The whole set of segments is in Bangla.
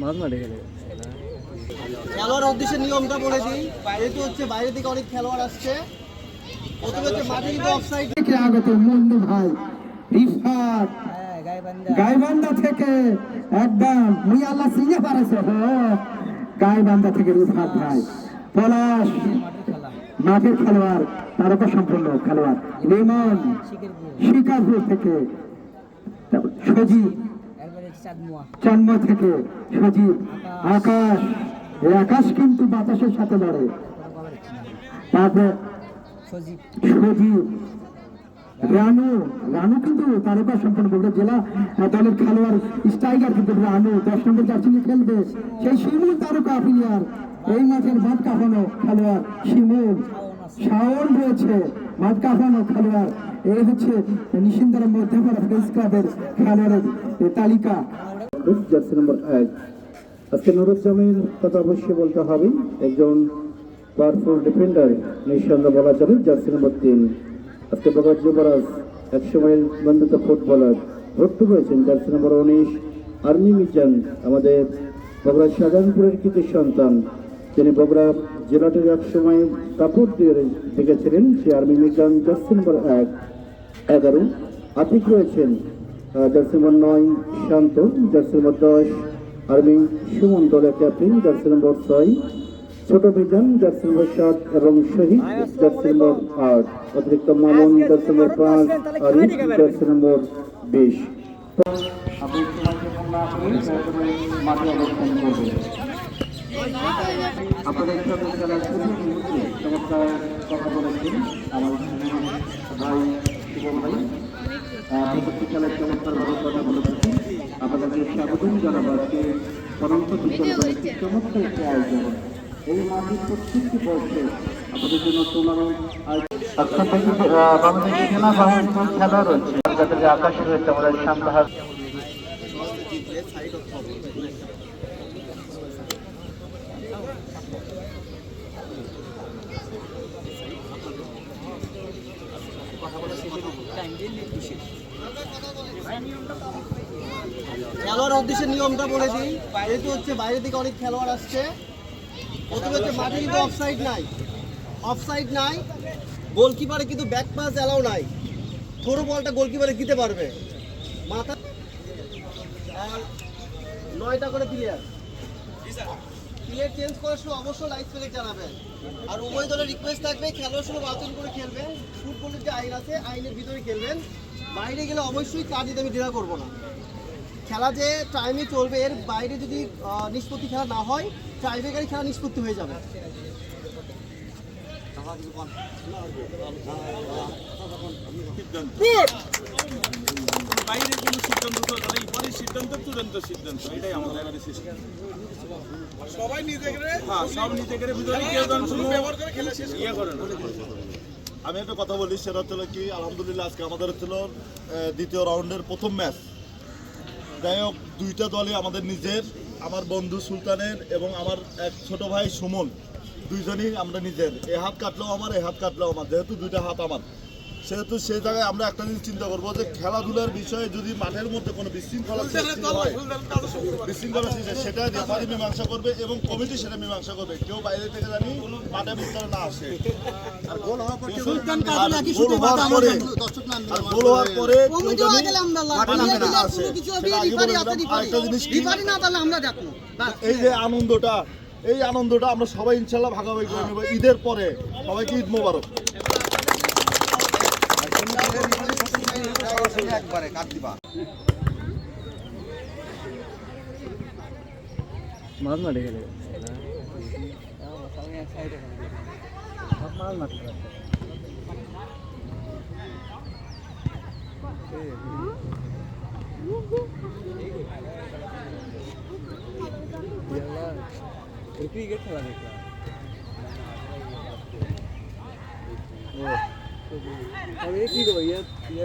মাছ মারে গেলে খেলোয়াড় উদ্দেশ্যে নিয়মটা বলে দিই যেহেতু হচ্ছে বাইরে থেকে অনেক খেলোয়াড় আসছে প্রথমে হচ্ছে মাঠে কিন্তু অফসাইড থেকে আগত মুন্নু ভাই রিফাত। গাইবান্ধা। থেকে একদম মুই আল্লাহ সিনে পারেছে গাইবান্ধা থেকে রিফাত ভাই। পলাশ। মাঠের খেলোয়াড়, তারকা সম্পন্ন খেলোয়াড় রেমন শিকারপুর থেকে, সজীব থেকে সজীব, আকাশ আকাশ কিন্তু বাতাসের সাথে লড়ে। তারপর সজীব, রানু রানু কিন্তু তারকা সম্পন্ন জেলা দলের খেলোয়াড়, স্ট্রাইকার কিন্তু রানু, দশ নম্বর জার্সি খেলবে, সেই শিমুল তারকা প্লেয়ার এই মাঠের মাঠ কাঁপানো খেলোয়াড় শিমুল। শাওন রয়েছে, মাঠ কাঁপানো খেলোয়াড়। এই হচ্ছে নিশিন্দারা মধ্যপাড়া প্রেস ক্লাবের খেলোয়াড়ের তালিকা। জার্সি নম্বর এক আজকে নুরুজ্জামিন কথা অবশ্যই বলতে হবে। একজন পাওয়ারফুল ডিফেন্ডার নিঃসন্দেহ বলা যাবে জার্সি নম্বর তিন। আজকে বগার যুবরাজ একসময়ের বন্ধুত্ব ফুটবলার। ভর্তি হয়েছেন জার্সি নম্বর উনিশ। আর্মি মিজান আমাদের বগুড়া শাহজাহানপুরের কৃতি সন্তান। তিনি বগুড়া জেলাটির একসময় কাপড় দিয়ে দেখেছিলেন, সে আর্মি মিজান দশ নম্বর এক, এগারো। আতিক রয়েছেন জার্সি নম্বর নয়, শান্ত। জার্সি নম্বর দশ, আর্মি সুমন দলের ক্যাপ্টেন। জার্সি নম্বর ছয়, ছোট মিজান জার্সি নম্বর সাত এবং শহীদ জার্সি নম্বর আট। অতিরিক্ত মামুন জার্সি নম্বর পাঁচ, আরিফ জার্সি নম্বর বিশ। মাঠে অবস্থান আপনাদের সাথে খেলার শুরুর মুহূর্তে চমৎকার কথা বলেছেন। আমার ভাই চমৎকার কথা বলেছেন। আপনাদেরকে স্বাগতম জানাব আজকে অনন্ত চমৎকার একটি আয়োজন। এই মাঠের প্রত্যেকটি বর্ষে আপনাদের জন্য টুর্নামেন্ট আচ্ছা থেকে বাংলাদেশের সেনা খেলা রয়েছে। আকাশ রয়েছে, আমাদের শান্তাহার খেলোয়াড় উদ্দেশ্যে নিয়মটা বলে দিই। যেহেতু হচ্ছে বাইরে থেকে অনেক খেলোয়াড় আসছে। প্রথমে হচ্ছে মাঠে কিন্তু অফসাইড নাই। অফসাইড নাই। গোলকিপারে কিন্তু ব্যাক পাস অ্যালাউ নাই। থ্রো বলটা গোলকিপারে দিতে পারবে। মাথা আর নয়টা করে প্লেয়ার প্লেয়ার চেঞ্জ করার সময় অবশ্যই লাইট ফেলে জানাবেন। আর উভয় দলের রিকোয়েস্ট থাকবে খেলার সময় বাচন করে খেলবেন। ফুটবলের যে আইন আছে, আইনের ভিতরে খেলবেন। বাইরে গেলে অবশ্যই কাজ দিতে আমি দ্বিধা করব না। খেলা যে টাইমে চলবে এর বাইরে যদি নিষ্পত্তি খেলা না হয় টাইব্রেকারি খেলা নিষ্পত্তি হয়ে যাবে। বাইরে কোনো সিদ্ধান্ত তো তাহলে পরের সিদ্ধান্ত চূড়ান্ত সিদ্ধান্ত এটাই আমাদের সিস্টেম সবাই নিজে করে হ্যাঁ সব নিজে করে ভিতরে কেউ যেন শুধু ব্যবহার করে খেলা শেষ ইয়ে করে না। আমি একটা কথা বলি সেটা হচ্ছিল কি আলহামদুলিল্লাহ আজকে আমাদের হচ্ছিল দ্বিতীয় রাউন্ডের প্রথম ম্যাচ যাই হোক, দুইটা দলে আমাদের নিজের, আমার বন্ধু সুলতানের এবং আমার এক ছোট ভাই সুমন। দুইজনই আমরা নিজের। এ হাত কাটলেও আমার, এ হাত কাটলেও আমার, যেহেতু দুইটা হাত আমার। সেহেতু সেই জায়গায় আমরা একটা জিনিস চিন্তা করব যে খেলাধুলার বিষয়ে যদি মাঠের মধ্যে কোনো বিশৃঙ্খলা সৃষ্টি হয় বিশৃঙ্খলা সৃষ্টি সেটা রেফারি মীমাংসা করবে এবং কমিটি সেটা মীমাংসা করবে। কেউ বাইরে থেকে জানি মাঠের ভিতরে না আসে। আর গোল হওয়ার পরে গোল হওয়ার পরে মাঠে জিনিস এই যে আনন্দটা এই আনন্দটা আমরা সবাই ইনশাল্লাহ ভাগাভাগি করে নেব ঈদের পরে। সবাইকে ঈদ মোবারক। মাছ মারে গেলে মাছ মারতে পারছে ক্রিকেট খেলা। দেখলাম ও। কি করব ইয়ে ইয়ে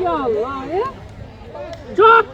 Ya Allah ya. Çok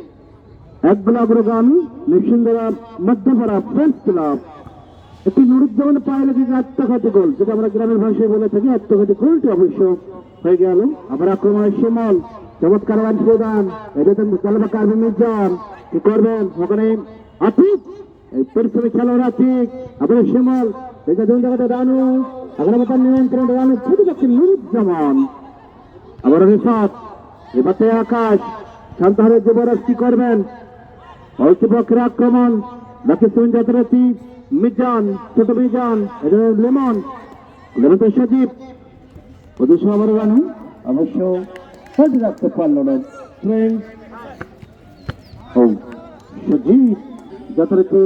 এক গোল অগ্রগামী নিঃসন্দেহা মধ্যপাড়া ফ্রেন্স ক্লাব। একটি নুরুজ্জামান পায়ে লেগে আত্মঘাতী গোল, যেটা আমরা গ্রামের ভাষায় বলে থাকি, আত্মঘাতী গোলটি অবশ্য হয়ে গেল। আবার আক্রমণের শিমল চমৎকার রান প্রদান এটাতে মুসালমা কার্বি মির্জান কি করবেন? ওখানে আতিক, এই পরিশ্রমী খেলোয়াড় আতিক আপনার শিমল এটা দুই জায়গাতে রানু আগ্রা মতার নিয়ন্ত্রণ রানু শুধু যাচ্ছে নুরুজ্জামান। আবার রিফাত এবারে আকাশ শান্তহারে যুবরাজ কি করবেন? অল্পপক্ষের আক্রমণ লক্ষ্মীশ্রম যাত্রার্থী মিজান ছোট মিজান লেমন লেমন সজীব। অদৃশ্য আবার রানু, অবশ্য সহ্য রাখতে পারল না। ও সজীব যথারীতি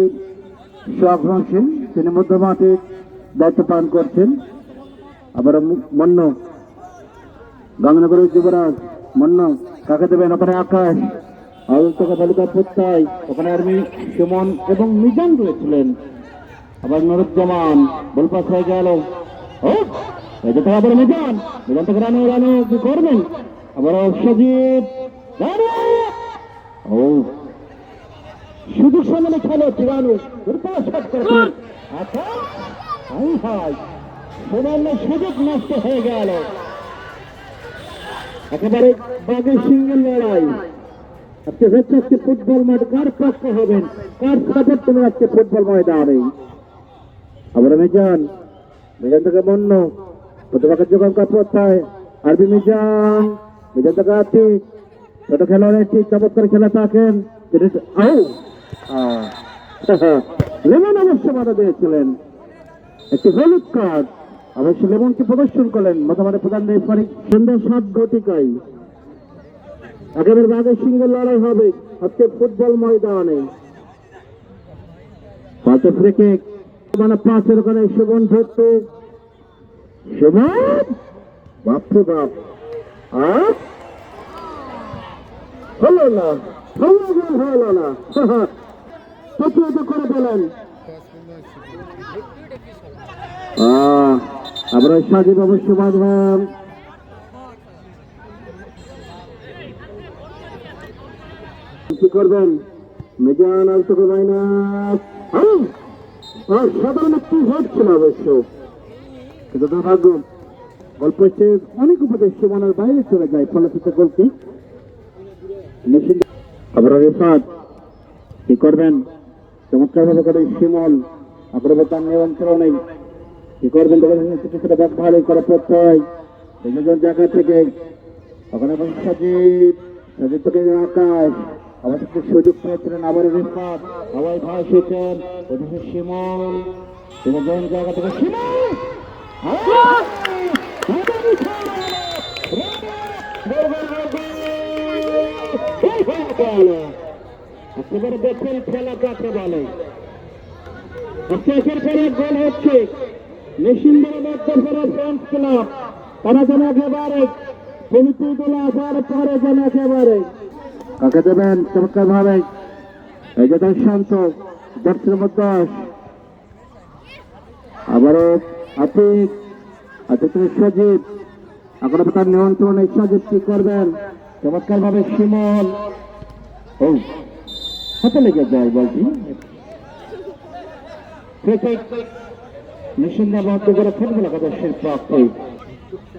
স্বগ্রহণশীল তিনি মধ্যমাঠে দায়িত্ব পালন করছেন। আবার মন্য গঙ্গানগরের যুবরাজ, মন্ন কাকে দেবেন ওখানে আকাশ। আলোচকা বালিকা প্রত্যয় ওখানে আর্মি সুমন এবং মিজান রয়েছিলেন। আবার নুরুজ্জামান, বলপাস হয়ে গেল। ও মিজান মিজান থেকে রানু রানু, কি করবেন? আবার সজিব ও, শুধু সামনে খেলো রানু। বলপাস শট করেছেন আচ্ছা হাই হাই সুযোগ নষ্ট হয়ে গেল। একেবারে বাঘের সিংহের লড়াই। আজকে হচ্ছে আজকে ফুটবল মাঠ। কার পক্ষে হবেন? কার সাপোর্ট তুমি আজকে ফুটবল ময়দানে? আবার মিজান মিজান থেকে মন্য, প্রতিপক্ষের যোগান কাপড়ায় আরবি মিজান মিজান থেকে আতিক। ছোট খেলোয়াড় একটি চমৎকার খেলা থাকেন। আউ লেমন অবশ্য বাধা দিয়েছিলেন। একটি হলুদ কার্ড অবশ্য লেমনকে প্রদর্শন করলেন। মোটামুটি প্রধান রেফারি সুন্দর সাত ঘটিকায় একেবারে বাঘের সিংহের লড়াই হবে। আজকে ফুটবল ময়দানে। ফ্রিকে মানে ধরতে বাপ। আর? হলো না। হলো না হলো না। প্রতিহত করে দিলেন আমরা সাজিব অবশ্য বাঁধবেন। কি করবেন মেজান আর তোকে মাইনাস। সাধারণ একটু হচ্ছিল অবশ্য। কিন্তু দুর্ভাগ্য, গল্প সীমানার বাইরে চলে যায় ফলাফিত গোলটি। আবার রেফাত কি করবেন? চমৎকার ভাবে শিমল অগ্রবতার নিয়ন্ত্রণে কি করবেন? ছোট ছোট ভালো করে প্রত্যয় বিভিন্ন জায়গা থেকে। ওখানে সজীব। সজীব থেকে আকাশ। একটু সুযোগ পেয়েছিলেন আবার রিফাত আবার ভাই এসেছেন ওদিকে শিমল বিভিন্ন জায়গা থেকে শিমল! বলে। শেষের হচ্ছে। তারা যেন একেবারে গোলা আসার পরে যেন একেবারে কাকে দেবেন চমৎকার ভাবে এই যে শান্ত দশের মধ্যে আবারও আতিক আতিক সজীব এখন তার নিয়ন্ত্রণে সজীব কি করবেন চমৎকার ভাবে শিমল ও হাতে লেগে যায় বলছি ক্রিকেট নিঃসন্দেহ মধ্য করে ফুটবল একাদশের পক্ষে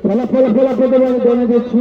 ফলাফল ফলাফল আমি জানিয়ে দিচ্ছি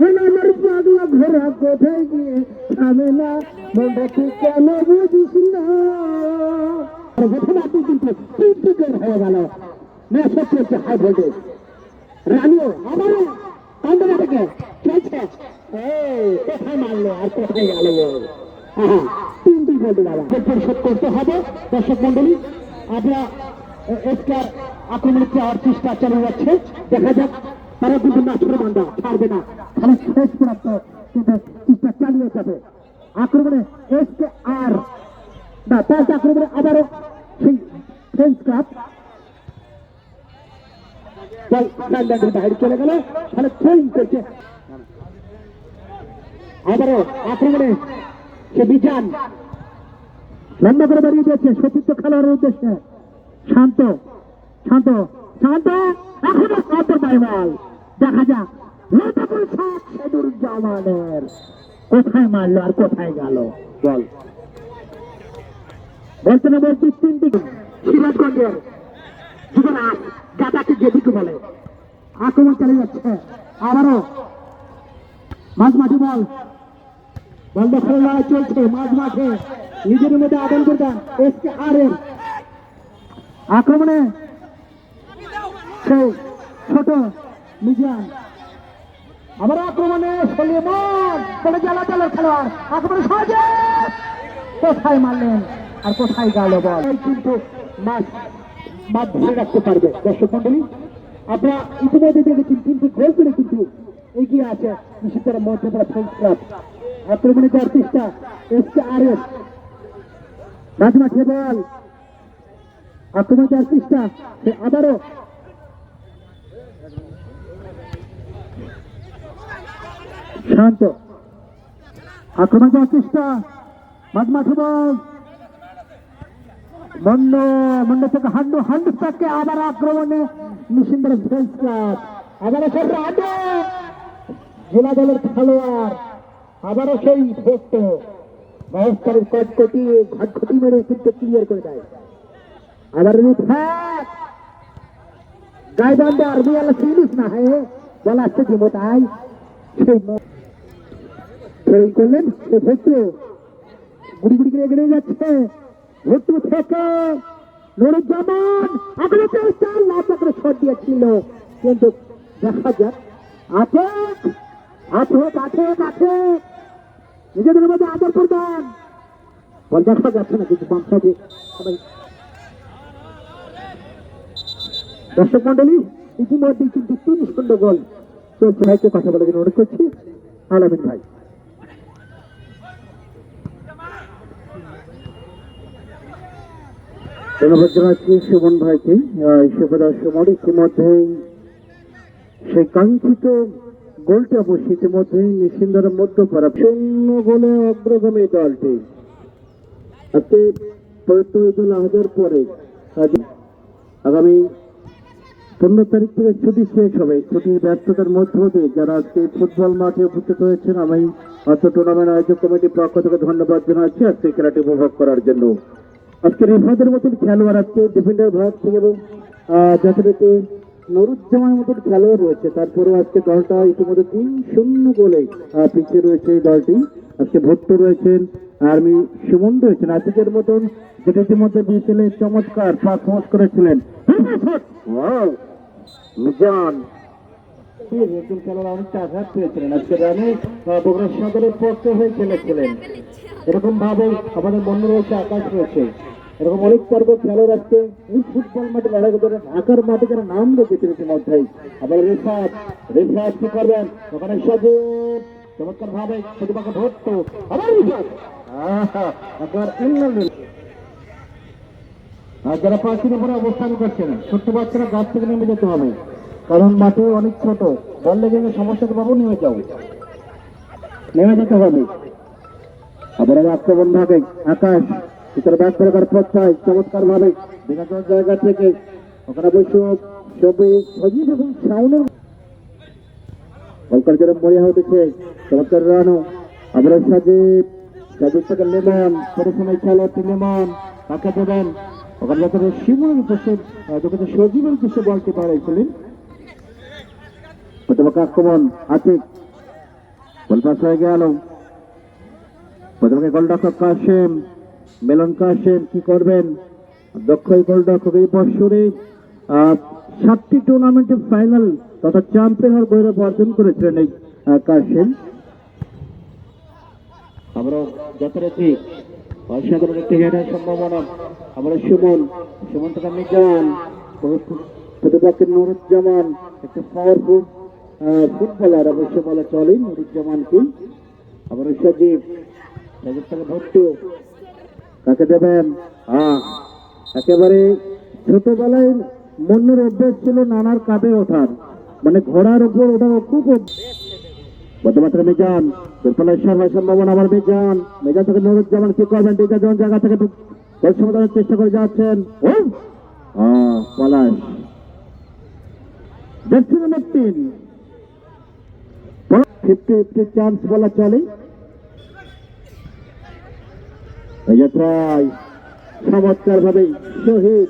হেনাদের পাগলা ঘোরা কোথায় গিয়ে থামে না? মনটা কেন বুঝিস না? ঘটনা তুই কিন্তু টিপিক্যাল হয়ে গেল। ম্যাচ চলছে হাই ভোল্টেজ। রানিও আবারও কান্দনা আর করতে হবে। দর্শক মন্ডলী আমরা এসকার আক্রমণের চেয়ে চেষ্টা চালিয়ে যাচ্ছে। দেখা যাক তারা কিন্তু নাচুর বান্ধা ছাড়বে না। খালি শেষ পর্যন্ত কিন্তু চেষ্টা চালিয়ে যাবে। আক্রমণে এসকে আর না তার আক্রমণে আবারও সেই ফ্রেন্স ক্লাব বল বাইরে চলে গেল। তাহলে থ্রোইং করছে আবারও আক্রমণে সে করে দিয়েছে সতীর্থ উদ্দেশ্যে। শান্ত শান্ত শান্ত। এখনও কত বাইমাল দেখা যাক কোথায় মারলো আর কোথায় গেল? বল। বলতে না বলছি তিনটি সিরাজগঞ্জের গাদাকে যেদিকে বলে, আক্রমণ চালিয়ে যাচ্ছে। আবারও মাঝ মাঠে বল। বল দখল লড়াই চলছে মাঝ মাঠে নিজের মধ্যে আদান প্রদান আর এর আক্রমণে সেই ছোট মিজান। আবার আক্রমণে সলিমান বলে জ্বালা জ্বালার খেলোয়াড়। আক্রমণে সহজে কোথায় মারলেন আর কোথায় গেল বল? কিন্তু মাঠ মাঠ ধরে রাখতে পারবে। দর্শক মন্ডলী ইতিমধ্যে দেখেছি তিনটি গোল করে কিন্তু এগিয়ে আছে নিশ্চিত মধ্যপাড়া ফ্রেন্স ক্লাব আক্রমণে যাওয়ার চেষ্টা আর এস রাজমাঠে বল। আক্রমণ যাওয়ার চেষ্টা, সে আবারও শান্ত আক্রমণ যাওয়ার চেষ্টা। মাঝ মাঠে বল। মন্ড মন্ড থেকে হান্ডু হান্ডু তাকে আবার আক্রমণে নিশিন্দ্র ফ্রেন্স ক্লাব আবারও সে রাডো জেলা দলের খেলোয়াড়। আবারও সেই ভক্ত। মহেশ্বরের কটকটি ঘটঘটি মেরে কিন্তু ক্লিয়ার করে দেয়। আবার গাইবান্ধা আরবি আল্লাহ চিনিস না হে বলা আসছে মোটাই। সেই সেই করলেন ভক্ত গুড়ি গুড়ি করে এগিয়ে যাচ্ছে। ভক্ত থেকে নুরুজ্জামান আগে চার লাখ করে শট দিয়েছিল। কিন্তু দেখা যাক। আছে আছে কাছে কাছে নিজেদের মধ্যে আদর প্রদান বল, দেখা যাচ্ছে না কিছু বাম সাইডে সবাই। দর্শক মন্ডলী ইতিমধ্যে কিন্তু তিন শূন্য গোল। চলছে ভাইকে কথা জন্য অনুরোধ করছি। আলামিন ভাই। ধন্যবাদ জানাচ্ছি সুমন ভাইকে ইতিমধ্যেই সেই কাঙ্ক্ষিত গোলটা অবশ্য ইতিমধ্যে নিশ্চিন্দার মধ্য করা। শূন্য গোলে অগ্রগামী দলটি। আজকে পরে। আগামী পনেরো তারিখ থেকে ছুটি শেষ হবে। ছুটির ব্যস্ততার মধ্য দিয়ে যারা আজকে ফুটবল মাঠে উপস্থিত হয়েছেন, আমি অর্থ টুর্নামেন্ট আয়োজক কমিটির পক্ষ থেকে ধন্যবাদ জানাচ্ছি। আজকে খেলাটি উপভোগ করার জন্য। আজকে রিফাদের মতন খেলোয়াড় আজকে ডিফেন্ডার ভাগ সিং এবং যথারীতি নুরুজ্জামানের মতন খেলোয়াড় রয়েছে। তারপরেও আজকে দলটা ইতিমধ্যে তিন শূন্য গোলে পিছিয়ে রয়েছে এই দলটি। আজকে ভট্ট রয়েছেন আর্মি সুমন রয়েছেন। আজকের মতন যেটা ইতিমধ্যে বিপিএল এ চমৎকার পারফরমেন্স করেছিলেন। মিজান নতুন খেলার অনেকটা আঘাত পেয়েছিলেন। আজকে রানে বগুড়া সদরের পক্ষে হয়ে খেলেছিলেন। এরকম ভাবে আমাদের মনে রয়েছে আকাশ রয়েছে। এরকম অনেক পর্ব খেলোয়াড় আজকে এই ফুটবল মাঠে লড়াই করতে ঢাকার মাঠে যারা নাম রেখেছেন ইতিমধ্যেই আবার রেফাত রেফাত কি করবেন? ওখানে চমৎকার ভাবে ধরতো। আবার একবার ইন্নালিল্লাহ। আর যারা উপরে অবস্থান করছেন, ছোট্ট বাচ্চারা গাছ থেকে নেমে যেতে হবে। কারণ মাঠে অনেক ছোট। বল লেগে গেলে সমস্যাকে পাবো নেমে যাও। নেমে যেতে হবে। আবার আক্রমণ ভাবে আকাশ। ভিতরে ব্যাট করে চাই চমৎকার ভাবে বিভিন্ন জায়গা থেকে ওখানে বসে ছবি সজীব এবং শাউনের বলকার যেরকম মরিয়া উঠেছে চমৎকার রানও। আবার সাজিব সাজিব থেকে লেমন খেলোয়াড়টি লেমন, তাকে দেবেন। ওখানে শিবনের উদ্দেশ্যে যখন সজীবের বলতে পারাইছিলেন প্রতিপক্ষ আক্রমণ আতিক। বল হয়ে গেল। গোলরক্ষক কাশেম মেলন কাশেম কি করবেন? দক্ষ গোলরক্ষক এই বৎসরে সাতটি টুর্নামেন্টের ফাইনাল তথা চ্যাম্পিয়ন হওয়ার গৌরব অর্জন করেছিলেন এই কাশেম আমরা যথারীতি অসাধারণ একটি সম্ভাবনা। আমরা সুমন মিজান। নুরুজ্জামান পাওয়ারফুল ফুটবলার অবশ্য বলা চলে নুরুজ্জামানকে আবার সজীব সজীব থেকে কাকে দেবেন। হ্যাঁ একেবারে ছোটবেলায় মনের অভ্যেস ছিল নানার কাঁধে ওঠার। মানে ঘোড়ার উপর ওঠার খুব বর্তমানে মেজান আমার মেজান। মেজান থেকে কি করবেন? টিকা জায়গা থেকে চেষ্টা করে যাচ্ছেন। আহ, পলাশ। জার্সি নম্বর তিন ফিফটি ফিফটি চান্স বলা চলে। এই যাত্রায় প্রায় চমৎকার ভাবে শহীদ